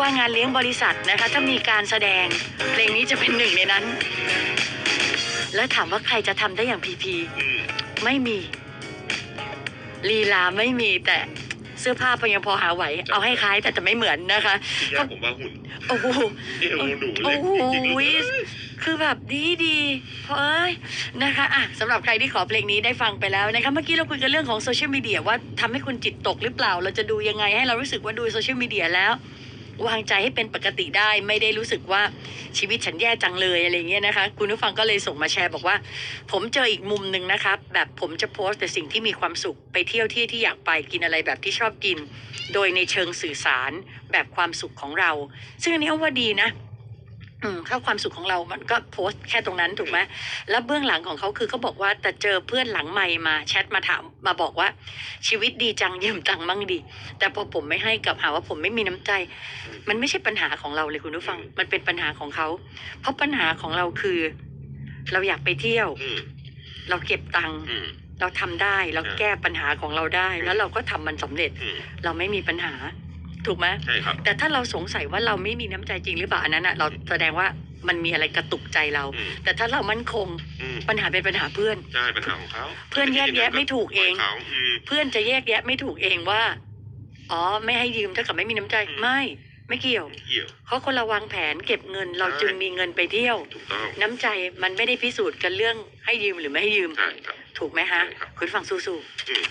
ว่างานเลี้ยงบริษัทนะคะถ้ามีการแสดง เพลงนี้จะเป็นหนึ่งในนั้น แล้วถามว่าใครจะทำได้อย่างพีพีอืมไม่มี ลีลาไม่มีแต่เสื้อผ้าพยังพอหาไหว เอาให้คล้ายแต่จะไม่เหมือนนะคะที่ยากผมว่าหุ่น โอ้โหเอวหนูเลโอ้ยโหจริงๆเลยคือแบบดีดีเพราะเอ้ยนะคะอะสำหรับใครที่ขอเพลงนี้ได้ฟังไปแล้วนะคะเมื่อกี้เราคุยกันเรื่องของโซเชียลมีเดียว่าทำให้คุณจิตตกหรือเปล่า เราจะดูยังไงให้เรารู้สึกว่าดูโซเชียลมีเดียแล้ว วางใจให้เป็นปกติได้ ไม่ได้รู้สึกว่าชีวิตฉันแย่จังเลยอะไรเงี้ยนะคะ คุณผู้ฟังก็เลยส่งมาแชร์บอกว่า ผมเจออีกมุมหนึ่งนะครับ แบบผมจะโพสต์แต่สิ่งที่มีความสุขไปเที่ยวที่ที่อยากไปกินอะไรแบบที่ชอบกิน โดยในเชิงสื่อสารแบบความสุขของเรา ซึ่งอันนี้ว่าดีนะ อืมถ้าความสุขของเรามันก็โพสต์แค่ตรงนั้นถูกไหมแล้วเบื้องหลังของเขาคือเขาบอกว่าแต่เจอเพื่อนหลังใหม่มาแชทมาถามมาบอกว่า ชีวิตดีจังยืมตังค์มั่งดี แต่พอผมไม่ให้กลับหาว่าผมไม่มีน้ำใจ มันไม่ใช่ปัญหาของเราเลยคุณผู้ฟัง มันเป็นปัญหาของเขา เพราะปัญหาของเราคือ เราอยากไปเที่ยวอืมเราเก็บตังค์อืมเราทำได้เราแก้ปัญหาของเราได้ แล้วเราก็ทำมันสำเร็จอืมเราไม่มีปัญหา ถูกไหมใช่ครับ แต่ถ้าเราสงสัยว่าเราไม่มีน้ำใจจริงหรือเปล่าอันนั้นอะเราแสดงว่ามันมีอะไรกระตุกใจเรา อืมแต่ถ้าเรามั่นคงอืมปัญหาเป็นปัญหาเพื่อน ใช่ปัญหาของเขาเพื่อนแยกแยะไม่ถูกเองเขาอืม เพื่อนจะแยกแยะไม่ถูกเองว่า อ๋อไม่ให้ยืมเท่ากับไม่มีน้ำใจอืม ไม่ ไม่เกี่ยวเกี่ยว เพราะคนเราวางแผนเก็บเงิน เราใช่ จึงมีเงินไปเที่ยว ถูกต้อง น้ำใจมันไม่ได้พิสูจน์กันเรื่องให้ยืมหรือไม่ให้ยืม ใช่ครับ ถูกไหมฮะ ใช่ครับ คุณฟังสู้ๆ อืม